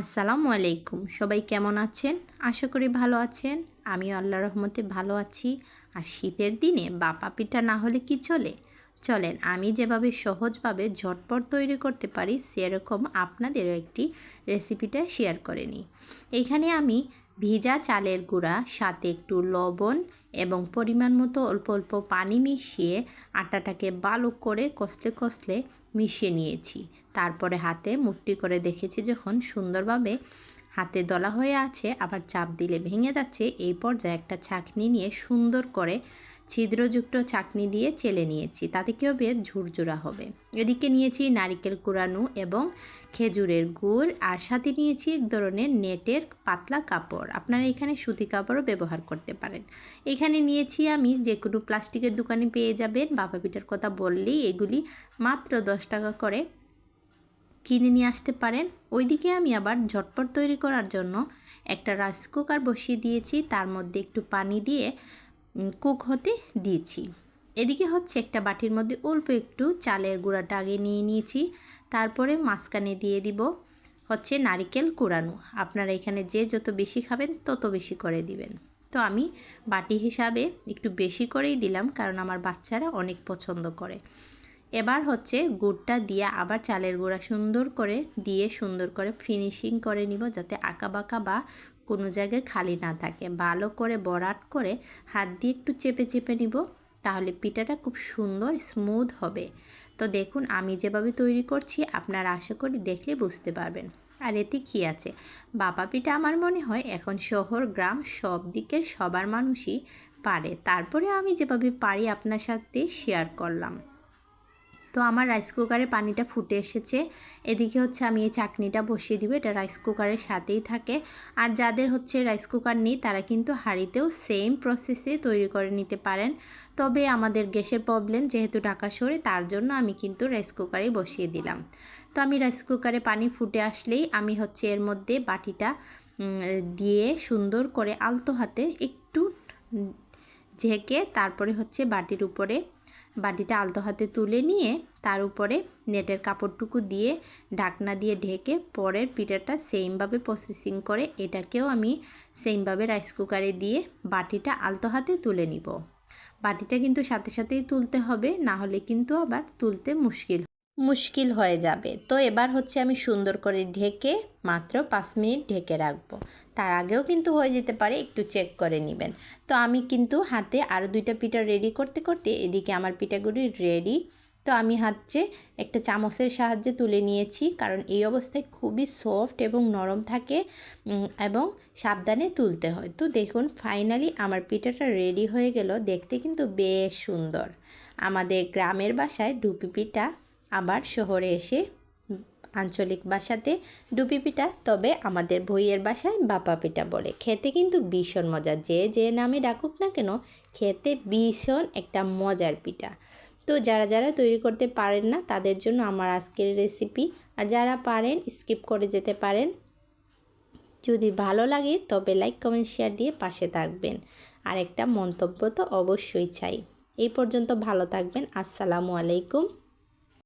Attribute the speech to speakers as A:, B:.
A: আসসালামু আলাইকুম। সবাই কেমন আছেন? আশা করি ভালো আছেন। আমি আল্লাহ রহমতে ভালো আছি। আর শীতের দিনে বাপা পিঠা না হলে কি চলে? চলেন, আমি যেভাবে সহজভাবে ঝটপট তৈরি করতে পারি, সেরকম আপনাদেরও একটি রেসিপিটা শেয়ার করে নিই। এখানে আমি ভিজা চালের গুঁড়া, সাথে একটু লবণ এবং পরিমাণ মতো অল্প অল্প পানি মিশিয়ে আটাটাকে ভালো করে কষলে কষলে মিশিয়ে নিয়েছি। তারপরে হাতে মুট্টি করে দেখেছি যখন সুন্দরভাবে হাতে দলা হয়ে আছে, আবার চাপ দিলে ভেঙে যাচ্ছে, এই পর্যায়ে একটা ছাঁকনি নিয়ে সুন্দর করে ছিদ্রযুক্ত চাকনি দিয়ে চেলে নিয়েছি, তাতে কী হবে? ঝুরঝুরা হবে। এদিকে নিয়েছি নারিকেল কুড়ানো এবং খেজুরের গুড়, আর সাথে নিয়েছি এক ধরনের নেটের পাতলা কাপড়। আপনারা এখানে সুতি কাপড়ও ব্যবহার করতে পারেন। এখানে নিয়েছি আমি যে কোনো প্লাস্টিকের দোকানে পেয়ে যাবেন। বাবা পিঠার কথা বললেই এগুলি মাত্র দশ টাকা করে কিনে নিয়ে আসতে পারেন। ওইদিকে আমি আবার ঝটপট তৈরি করার জন্য একটা রাইস কুকার বসিয়ে দিয়েছি। তার মধ্যে একটু পানি দিয়ে কুক হতে দিয়েছি। এদিকে হচ্ছে একটা বাটির মধ্যে অল্প একটু চালের গুঁড়াটা আগে নিয়ে নিয়েছি, তারপরে মাঝখানে দিয়ে দিব হচ্ছে নারিকেল কুড়ানো আপনারা এখানে যে যত বেশি খাবেন তত বেশি করে দিবেন। তো আমি বাটি হিসাবে একটু বেশি করেই দিলাম, কারণ আমার বাচ্চারা অনেক পছন্দ করে। এবার হচ্ছে গুড়টা দিয়ে আবার চালের গুঁড়া সুন্দর করে দিয়ে সুন্দর করে ফিনিশিং করে নিব যাতে আঁকা বাঁকা বা কোনো জায়গায় খালি না থাকে। ভালো করে বরাট করে হাত দিয়ে একটু চেপে চেপে নিব, তাহলে পিঠাটা খুব সুন্দর স্মুথ হবে। তো দেখুন, আমি যেভাবে তৈরি করছি, আপনারা আশা করি দেখলে বুঝতে পারবেন। আর এতে কী আছে? বাবা পিঠা আমার মনে হয় এখন শহর, গ্রাম সব দিকের সবার মানুষই পারে। তারপরে আমি যেভাবে পারি আপনার সাথে শেয়ার করলাম। তো আমার রাইস কুকারে পানিটা ফুটে এসেছে। এদিকে হচ্ছে আমি এই চাকনিটা বসিয়ে দিব, এটা রাইস কুকারের সাথেই থাকে। আর যাদের হচ্ছে রাইস কুকার নেই, তারা কিন্তু হাঁড়িতেও সেম প্রসেসে তৈরি করে নিতে পারেন। তবে আমাদের গ্যাসের প্রবলেম যেহেতু ঢাকা সরে তার জন্য আমি কিন্তু রাইস কুকারেই বসিয়ে দিলাম। তো আমি রাইস কুকারে পানি ফুটে আসলেই আমি হচ্ছে এর মধ্যে বাটিটা দিয়ে সুন্দর করে আলতো হাতে একটু ঝেঁকে তারপরে হচ্ছে বাটির উপরে বাটিটা আলতো হাতে তুলে নিয়ে তার উপরে নেটের কাপড়টুকু দিয়ে ঢাকনা দিয়ে ঢেকে পরের পিঠাটা সেমভাবে প্রসেসিং করে এটাকেও আমি সেমভাবে রাইস কুকারে দিয়ে বাটিটা আলতো হাতে তুলে নিব। বাটিটা কিন্তু সাথে সাথেই তুলতে হবে, না হলে কিন্তু আবার তুলতে মুশকিল মুশকিল হয়ে যাবে। তো এবার হচ্ছে আমি সুন্দর করে ঢেকে মাত্র পাঁচ মিনিট ঢেকে রাখব। তার আগেও কিন্তু হয়ে যেতে পারে, একটু চেক করে নেবেন। তো আমি কিন্তু হাতে আরও দুইটা পিঠা রেডি করতে করতে এদিকে আমার পিঠাগুলি রেডি তো আমি হচ্ছে একটা চামচের সাহায্যে তুলে নিয়েছি, কারণ এই অবস্থায় খুবই সফট এবং নরম থাকে এবং সাবধানে তুলতে হয়। তো দেখুন ফাইনালি আমার পিঠাটা রেডি হয়ে গেল। দেখতে কিন্তু বেশ সুন্দর। আমাদের গ্রামের বাসায় ডুপি পিঠা আবার শহরে এসে আঞ্চলিক ভাষাতে ডুপি পিঠা, তবে আমাদের বইয়ের বাসায় বাপা পিঠা বলে। খেতে কিন্তু ভীষণ মজা যে যে নামে ডাকুক না কেন, খেতে ভীষণ একটা মজার পিঠা। তো যারা যারা তৈরি করতে পারেন না, তাদের জন্য আমার আজকের রেসিপি আর যারা পারেন স্কিপ করে যেতে পারেন। যদি ভালো লাগে, তবে লাইক কমেন্ট শেয়ার দিয়ে পাশে থাকবেন। আর একটা মন্তব্য তো অবশ্যই চাই। এই পর্যন্ত ভালো থাকবেন। আসসালামু আলাইকুম।